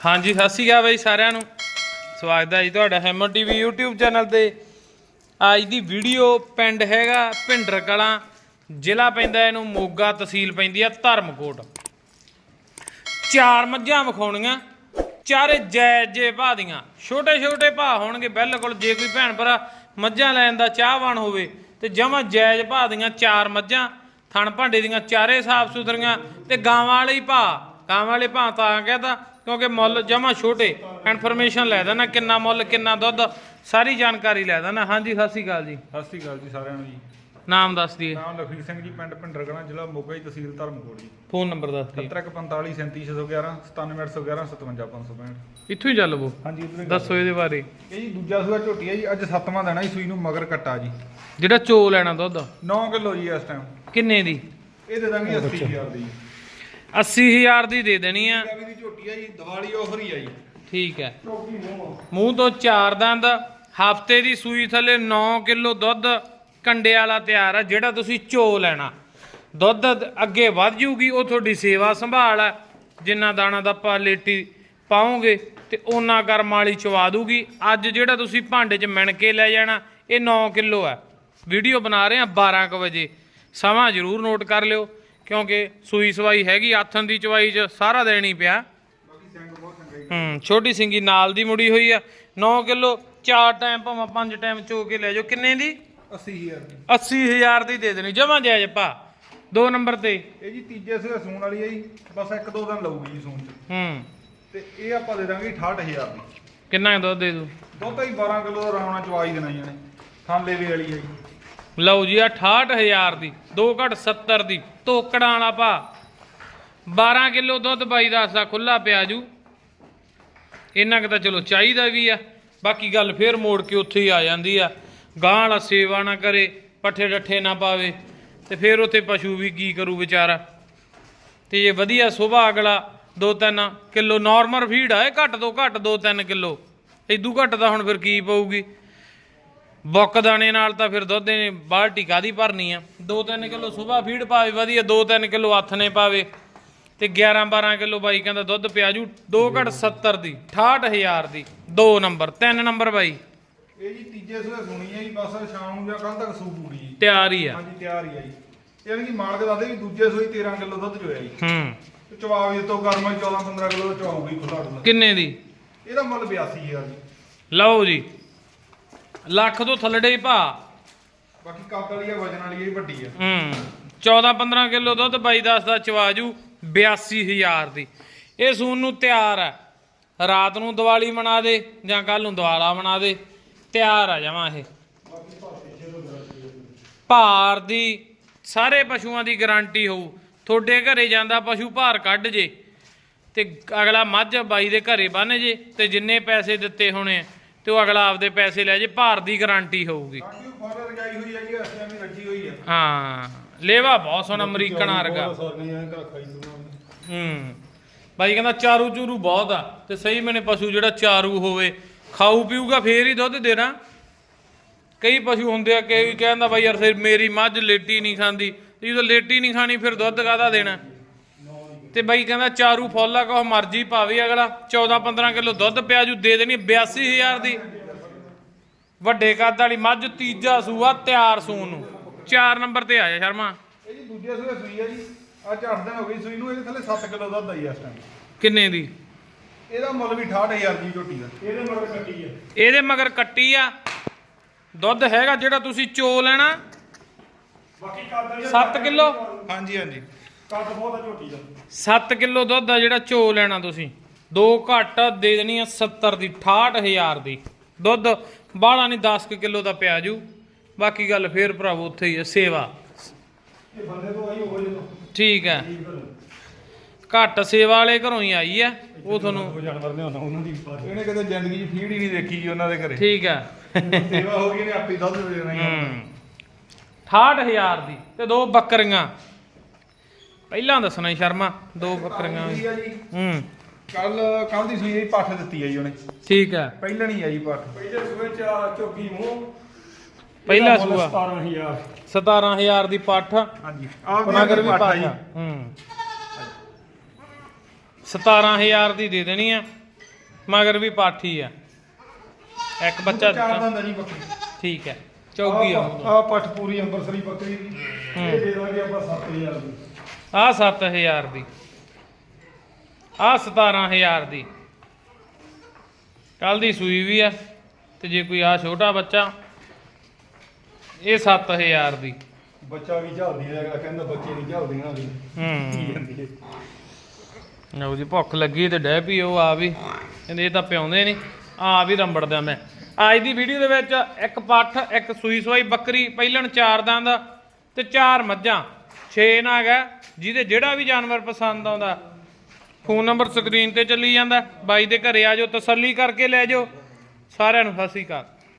ਹਾਂਜੀ, ਸਤਿ ਸ਼੍ਰੀ ਅਕਾਲ ਬਾਈ ਸਾਰਿਆਂ ਨੂੰ। ਸਵਾਗਤ ਹੈ ਜੀ ਤੁਹਾਡਾ ਹੈਮਰ ਟੀਵੀ YouTube ਚੈਨਲ ਤੇ। ਅੱਜ ਦੀ ਵੀਡੀਓ ਪਿੰਡ ਹੈਗਾ, ਭਿੰਡਰ ਕਲਾਂ, ਜ਼ਿਲ੍ਹਾ ਪੈਂਦਾ ਇਹਨੂੰ ਮੋਗਾ ਤਹਿਸੀਲ ਪੈਂਦੀ ਆ ਧਰਮਕੋਟ। ਚਾਰ ਮੱਝਾਂ ਵਿਖਾਉਣੀਆਂ, ਚਾਰੇ ਜਾਇਜ਼ ਜੇ ਭਾਅ ਦੀਆਂ। ਛੋਟੇ ਛੋਟੇ ਭਾਅ ਹੋਣਗੇ ਬਿਲਕੁਲ, ਜੇ ਕੋਈ ਭੈਣ ਭਰਾ ਮੱਝਾਂ ਲੈਣ ਦਾ ਚਾਹਵਾਨ ਹੋਵੇ, ਤੇ ਜਮਾ ਜਾਇਜ਼ ਭਾਅ ਦੀਆਂ ਚਾਰ ਮੱਝਾਂ, ਥਣ ਭਾਂਡੇ ਦੀਆਂ ਚਾਰੇ ਸਾਫ਼ ਸੁਥਰੀਆਂ ਤੇ ਗਾਵਾਂ ਵਾਲੀ ਹੀ ਗਾਵਾਂ ਵਾਲੇ ਭਾਅ ਤਾਂ ਕਹਿੰਦਾ ਕਿਉਂਕਿ ਮੁੱਲ ਜਮਾਂ ਛੋਟੇ ਇਨਫੋਰਮੇਸ਼ਨ ਲੈ ਦੇਣਾ ਕਿੰਨਾ ਮੁੱਲ ਕਿੰਨਾ ਦੁੱਧ ਸਾਰੀ ਜਾਣਕਾਰੀ ਲੈ ਦੇਣਾ ਹਾਂਜੀ ਸਤਿ ਸ਼੍ਰੀ ਅਕਾਲ ਜੀ। ਸਤਿ ਸ੍ਰੀ ਅਕਾਲ ਜੀ ਸਾਰਿਆਂ ਨੂੰ ਜੀ। ਨਾਮ ਦੱਸ ਦਈਏ। ਨਾਮ ਲਖਵੀਰ ਸਿੰਘ ਜੀ ਪਿੰਡ ਭਿੰਡਰਗੜਾ ਜ਼ਿਲ੍ਹਾ ਮੋਗਾ ਜੀ ਤਹਿਸੀਲ ਧਰਮਕੋਟ ਜੀ। ਫੋਨ ਨੰਬਰ ਦੱਸ ਦਈਏ। 7145 37611 97811 57665 ਇੱਥੋਂ ਹੀ ਚੱਲ ਬੋ। ਹਾਂਜੀ ਦੱਸੋ ਇਹਦੇ ਬਾਰੇ। ਇਹ ਜੀ ਦੂਜਾ ਸੂਆ ਝੋਟੀ ਹੈ ਜੀ ਅੱਜ ਸੱਤਵਾਂ ਦੇਣਾ ਜੀ ਸੂਈ ਨੂੰ ਮਗਰ ਕੱਟਾ ਜੀ। ਜਿਹੜਾ ਚੋ ਲੈਣਾ ਦੁੱਧ। 9 ਕਿਲੋ ਜੀ ਇਸ ਟਾਈਮ ਕਿੰਨੇ ਦੀ? ਇਹ ਦੇ ਦਾਂਗੇ 80000 ਦੀ। 80000 ਦੀ ਦੇ ਦੇਣੀ ਆ। ਵੀ ਦੀ ਝੋਟੀ ਹੈ ਜੀ ਦੀਵਾਲੀ ਆਫਰ ਹੀ ਆ ਜੀ। ਠੀਕ ਹੈ। ਮੂੰਹ ਮੂੰਹ ਤੋਂ ਚਾਰ ਦੰਦ ਹਫ਼ਤੇ ਦੀ ਸੂਈ ਥੱਲੇ 9 ਕਿਲੋ ਦੁੱਧ ਕੰਡੇ ਵਾਲਾ ਤਿਆਰ ਆ ਜਿਹੜਾ ਤੁਸੀਂ ਚੋ ਲੈਣਾ। ਦੁੱਧ ਅੱਗੇ ਵੱਧ ਜੂਗੀ ਉਹ ਤੁਹਾਡੀ ਸੇਵਾ ਸੰਭਾਲ ਹੈ ਜਿੰਨਾ ਦਾਣਾ ਦਾ ਪਾ ਲੇਟੀ ਪਾਓਗੇ ਤੇ ਉਹਨਾਂ ਕਰਮ ਵਾਲੀ ਚਵਾ ਦੂਗੀ। ਅੱਜ ਜਿਹੜਾ ਤੁਸੀਂ ਭਾਂਡੇ 'ਚ ਮਿਣ ਕੇ ਲੈ ਜਾਣਾ ਇਹ 9 ਕਿਲੋ ਹੈ ਵੀਡੀਓ ਬਣਾ ਰਹੇ ਆ 12 ਕੁ ਵਜੇ। ਸਮਾਂ ਜ਼ਰੂਰ ਨੋਟ ਕਰ ਲਿਓ। ਕਿਉਂਕਿ ਸੂਈ ਸਵਾਈ ਹੈਗੀ ਆਥਣ ਦੀ ਚਵਾਈ 'ਚ ਸਾਰਾ ਦੇਣ ਪਿਆ। ਹੂੰ ਛੋਟੀ ਸਿੰਗੀ ਨਾਲ ਦੀ ਮੁੜੀ ਹੋਈ ਆ। 9 ਕਿਲੋ ਚਾਰ ਟਾਈਮ ਭਾਵੇਂ ਪੰਜ ਟਾਈਮ ਚੋ ਕੇ ਲੈ ਜਾਓ। ਕਿੰਨੇ ਦੀ? 80000 ਦੀ। 80000 ਦੀ ਦੇ ਦੇਣੀ ਜਮਾ ਜਾਇਜ਼ ਪਾ ਦੋ ਨੰਬਰ ਤੇ। ਇਹ ਜੀ ਤੀਜੇ ਸੂਆ ਸੂਣ ਵਾਲੀ ਹੈ ਜੀ। ਬਸ ਇੱਕ ਦੋ ਦਿਨ ਲਊਗੀ ਜੀ ਸੂਣ ਚ। ਹੂੰ। ਤੇ ਇਹ ਆਪਾਂ ਦੇ ਦਾਂਗੇ 68000 ਦੀ। ਕਿੰਨਾ ਦੁੱਧ ਦੇ ਦੂ ਦੁੱਧ ਹੀ 12 ਕਿਲੋ ਦਾ ਰਾਉਣਾ ਚਵਾ ਹੀ ਦੇਣਾ ਜੀ ਇਹਨੇ। ਥਾਂਲੇ ਵੇ ਵਾਲੀ ਹੈ ਜੀ। ਲਓ ਜੀ ਆ 68000 ਦੀ 2 ਘਟ 70 ਦੀ ਤੋਕੜਾਂ ਵਾਲਾ ਭਾ 12 ਕਿਲੋ ਦੁੱਧ ਬਾਈ ਦੱਸ ਦਾ ਖੁੱਲਾ ਪਿਆ ਜੂ। ਇੰਨਾ ਕੁ ਤਾਂ ਚਲੋ ਚਾਹੀਦਾ ਵੀ ਆ। ਬਾਕੀ ਗੱਲ ਫੇਰ ਮੋੜ ਕੇ ਉੱਥੇ ਹੀ ਆ ਜਾਂਦੀ ਆ। ਗਾਂ ਵਾਲਾ ਸੇਵਾ ਨਾ ਕਰੇ, ਪੱਠੇ ਡੱਠੇ ਨਾ ਪਾਵੇ, ਤੇ ਫੇਰ ਉੱਥੇ ਪਸ਼ੂ ਵੀ ਕੀ ਕਰੂ ਵਿਚਾਰਾ। ਤੇ ਜੇ ਵਧੀਆ ਸੁਭਾ ਅਗਲਾ 2-3 ਕਿਲੋ ਨਾਰਮਲ ਫੀਡ ਆ, ਇਹ ਘੱਟ ਤੋਂ ਘੱਟ 2-3 ਕਿਲੋ। ਇਦੂ ਘੱਟ ਤਾਂ ਹੁਣ ਫਿਰ ਕੀ ਪਊਗੀ? ਬੁੱਕ ਦਾਣੇ ਨਾਲ ਤਾਂ ਫਿਰ ਦੁੱਧ ਨੇ ਬਾਲਟੀ ਕਾਦੀ ਭਰਨੀ ਆ। 2-3 ਕਿਲੋ ਸਵੇਰ ਫੀਡ ਪਾਵੇ ਵਧੀਆ 2-3 ਕਿਲੋ ਹੱਥ ਨੇ ਪਾਵੇ। ਤੇ 11-12 ਕਿਲੋ ਬਾਈ ਕਹਿੰਦਾ ਦੁੱਧ ਪਿਆ ਜੂ 2 ਘਟ 70 ਦੀ 68000 ਦੀ 2 ਨੰਬਰ 3 ਨੰਬਰ ਬਾਈ। ਇਹ ਜੀ ਤੀਜੇ ਸੂਏ ਸੁਣੀ ਹੈ ਜੀ ਬਸ ਸ਼ਾਮ ਨੂੰ ਜਾਂ ਕੱਲ ਤੱਕ ਸੂ ਪੂਰੀ ਜੀ। ਤਿਆਰ ਹੀ ਆ। ਹਾਂਜੀ ਤਿਆਰ ਹੀ ਆ ਜੀ। ਯਾਨੀ ਕਿ ਮਾਲਕ ਦੱਸਦੇ ਵੀ ਦੂਜੇ ਸੂਈ 13 ਕਿਲੋ ਦੁੱਧ ਚੋਇਆ ਜੀ। ਹੂੰ। ਤੇ ਚਵਾ ਵੀ ਤੋਂ ਕਰਮਾ 14 15 ਕਿਲੋ ਦਾ ਚਵਾਉਗੀ ਡੁੱਲਾ ਕਿੰਨੇ ਦੀ? ਇਹਦਾ ਮੁੱਲ 82000 ਜੀ। ਲਓ ਜੀ। ਲੱਖ ਤੋਂ ਥੱਲੜੇ ਹੀ ਭਾ ਬਾਕੀ ਕੱਦ ਵਾਲੀ ਆ ਵਜਨ ਵਾਲੀ ਇਹ ਵੱਡੀ ਆ। ਹੂੰ 14-15 ਕਿਲੋ ਦੁੱਧ ਬਾਈ ਦੱਸਦਾ ਚਵਾਜੂ 82000 ਦੀ। ਇਹ ਸੂਨ ਨੂੰ ਤਿਆਰ ਹੈ ਰਾਤ ਨੂੰ ਦੀਵਾਲੀ ਮਨਾ ਦੇ ਜਾਂ ਕੱਲ ਨੂੰ ਦਿਵਾਲਾ ਮਨਾ ਦੇ ਤਿਆਰ ਆ ਜਾਵਾਂ ਇਹ। ਭਾਰ ਦੀ ਸਾਰੇ ਪਸ਼ੂਆਂ ਦੀ ਗਾਰੰਟੀ ਹੋਊ। ਤੁਹਾਡੇ ਘਰੇ ਜਾਂਦਾ ਪਸ਼ੂ ਭਾਰ ਕੱਢ ਜੇ ਤੇ ਅਗਲਾ ਮੱਝ ਬਾਈ ਦੇ ਘਰੇ ਬੰਨ ਜੇ ਤੇ ਜਿੰਨੇ ਪੈਸੇ ਦਿੱਤੇ ਹੋਣੇ ਆ, ਤੇ ਉਹ ਅਗਲਾ ਆਪਦੇ ਪੈਸੇ ਲੈ ਜੇ ਭਾਰ ਦੀ ਗਾਰੰਟੀ ਹੋਊਗੀ। ਬਾਕੀ ਹੋਈ ਜੀ ਹੀ ਰੱਖੀ ਹੋਈ ਆ। ਹਾਂ ਲੇਵਾ ਬਹੁਤ ਸੋਹਣਾ ਅਮਰੀਕਨ ਵਰਗਾ। ਐਂ ਖਾਈ ਹੂੰ ਬਾਈ ਕਹਿੰਦਾ ਚਾਰੂ ਚੂਰੂ ਬਹੁਤ ਆ ਤੇ ਸਹੀ ਮੈਨੇ ਪਸ਼ੂ ਜਿਹੜਾ ਚਾਰੂ ਹੋਵੇ ਖਾਊ ਪੀਊਗਾ ਫੇਰ ਹੀ ਦੁੱਧ ਦੇਣਾ। ਕਈ ਪਸ਼ੂ ਹੁੰਦੇ ਆ ਕਿ ਕਹਿੰਦਾ ਬਾਈ ਯਾਰ ਫਿਰ ਮੇਰੀ ਮੱਝ ਲੇਟੀ ਨਹੀਂ ਖਾਂਦੀ ਤੇ ਜਦੋਂ ਲੇਟੀ ਨਹੀਂ ਖਾਣੀ ਫਿਰ ਦੁੱਧ ਕਾਹਦਾ ਦੇਣਾ? ਤੇ ਬਾਈ ਕਹਿੰਦਾ ਚਾਰੂ ਫੁੱਲਾ ਕੋ ਮਰਜ਼ੀ ਪਾਵੇ ਅਗਲਾ। 14 15 ਕਿਲੋ ਦੁੱਧ ਪਿਆ ਜੂ ਦੇ ਦੇਣੀ 82000 ਦੀ। ਵੱਡੇ ਕੱਦ ਵਾਲੀ ਮੱਝ ਤੀਜਾ ਸੂਆ ਤਿਆਰ ਸੂਣ ਨੂੰ। 4 ਨੰਬਰ ਤੇ ਆ ਜਾ ਸ਼ਰਮਾ। ਇਹ ਜੀ ਦੂਜੇ ਸੂਏ ਸੂਈ ਆ ਜੀ। ਅੱਜ 8 ਦਿਨ ਹੋ ਗਈ ਸੂਈ ਨੂੰ ਇਹਦੇ ਥੱਲੇ 7 ਕਿਲੋ ਦੁੱਧ ਆਈ ਇਸ ਟਾਈਮ ਕਿੰਨੇ ਦੀ? ਇਹਦਾ ਮੁੱਲ ਵੀ 68000 ਦੀ ਝੋਟੀ ਦਾ। ਇਹਦੇ ਮਗਰ ਕੱਟੀ ਆ। ਇਹਦੇ ਮਗਰ ਕੱਟੀ ਆ। ਦੁੱਧ ਹੈਗਾ ਜਿਹੜਾ ਤੁਸੀਂ ਚੋ ਲੈਣਾ। ਬਾਕੀ ਕੱਦ 7 ਕਿਲੋ? ਹਾਂਜੀ ਹਾਂਜੀ। ਕੱਦ ਬਹੁਤ ਆ ਝੋਟੀ ਦਾ। 7 ਕਿਲੋ ਦੁੱਧ ਆ ਜਿਹੜਾ ਚੋ ਲੈਣਾ ਤੁਸੀਂ। ਦੋ ਘੱਟ ਦੇ ਦੇਣੀ ਆ 70 ਦੀ 68000 ਦੀ। ਦੁੱਧ ਬਾਹਲਾ ਨਹੀਂ 10 ਕਿਲੋ ਦਾ ਪਿਆ ਜੂ। ਬਾਕੀ ਗੱਲ ਫੇਰ ਭਰਾਵੋ ਉੱਥੇ ਹੀ ਆ ਸੇਵਾ। ਇਹ ਬੰਦੇ ਤੋਂ ਆਈ ਹੋਵੇ ਜਦੋਂ। ਠੀਕ ਹੈ। ਘੱਟ ਸੇਵਾ ਵਾਲੇ ਘਰੋਂ ਹੀ ਆਈ ਆ ਉਹ ਤੁਹਾਨੂੰ ਉਹ ਜਾਨਵਰ ਨੇ ਉਹਨਾਂ ਦੀ ਇਹਨੇ ਕਦੇ ਜ਼ਿੰਦਗੀ 'ਚ ਫੀਡ ਹੀ ਨਹੀਂ ਦੇਖੀ ਜੀ ਉਹਨਾਂ ਦੇ ਘਰੇ। ਠੀਕ ਹੈ। ਸੇਵਾ ਹੋ ਗਈ ਨੇ ਆਪੇ ਦੁੱਧ ਦੇ ਦੇਣਾ ਹੂੰ 68000 ਦੀ ਤੇ ਦੋ ਬੱਕਰੀਆਂ। ਪਹਿਲਾਂ ਦੱਸਣਾ ਸ਼ਰਮਾ ਦੋ ਬੱਕਰੀਆਂ ਆ ਹੂੰ। ਕੱਲ ਕੱਲ ਦੀ ਸੂਈ ਪੱਠ ਦਿੱਤੀ ਆ ਜੀ ਉਹਨੇ। ਠੀਕ ਹੈ। ਪਹਿਲਾਂ ਨਹੀਂ ਆ ਜੀ ਪੱਠ। ਪਹਿਲੇ ਸੂਏ ਚ ਝੋਕੀ ਮੂੰਹ। ਪਹਿਲਾ ਸੂਆ। 17000 17000 ਦੀ ਪੱਠ। ਹਾਂਜੀ। ਆਹ ਮਗਰ ਵੀ ਪੱਠ ਆ ਪੱਠ ਆ। ਹੂੰ। 17000 ਦੀ ਦੇ ਦੇਣੀ ਆ ਮਗਰ ਵੀ ਪਾਠੀ ਆ। ਇੱਕ ਬੱਚਾ ਆ ਠੀਕ ਹੈ। ਚੌਗੀ ਆ ਆ ਪੱਠ ਪੂਰੀ ਅੰਬਰਸਰੀ ਬੱਕਰੀ ਦੀ। ਇਹ ਦੇ ਦਾਂਗੇ ਆਪਾਂ 7000 ਦੀ। ਆ 7000 ਦੀ ਆ 17000 ਦੀ। ਕੱਲ ਦੀ ਸੂਈ ਵੀ ਆ ਤੇ ਜੇ ਕੋਈ ਆ ਛੋਟਾ ਬੱਚਾ ਇਹ 7000 ਦੀ। ਬੱਚਾ ਵੀ ਝਲਦੀ ਹੈ ਅਗਲਾ ਕਹਿੰਦਾ ਬੱਚੇ ਨਹੀਂ ਝਲਦੀਆਂ ਵੀ ਹੂੰ। ਜਾਂਦੀ ਹੈ ਲਓ ਜੀ ਭੁੱਖ ਲੱਗੀ ਤੇ ਡਹਿ ਪਈ ਉਹ ਆ ਵੀ। ਕਹਿੰਦੇ ਇਹ ਤਾਂ ਪਿਆਉਂਦੇ ਨਹੀਂ ਆ ਵੀ ਰੰਬੜਦਾ ਮੈਂ। ਅੱਜ ਦੀ ਵੀਡੀਓ ਦੇ ਵਿੱਚ ਇੱਕ ਪੱਠ ਇੱਕ ਸੂਈ ਸਵਾਈ ਬੱਕਰੀ ਪਹਿਲਣ ਚਾਰ ਦੰਦ ਤੇ ਚਾਰ ਮੱਝਾਂ। 6 ਨਾ ਹੈਗਾ ਜਿਹਦੇ ਜਿਹੜਾ ਵੀ ਜਾਨਵਰ ਪਸੰਦ ਆਉਂਦਾ, ਫੋਨ ਨੰਬਰ ਸਕਰੀਨ ਤੇ ਚੱਲੀ ਜਾਂਦਾ, ਬਾਈ ਦੇ ਘਰੇ ਆ ਜਾਓ, ਤਸੱਲੀ ਕਰਕੇ ਲੈ ਜਾਓ, ਸਾਰਿਆਂ ਨੂੰ ਸਤਿ ਸ਼੍ਰੀ ਅਕਾਲ।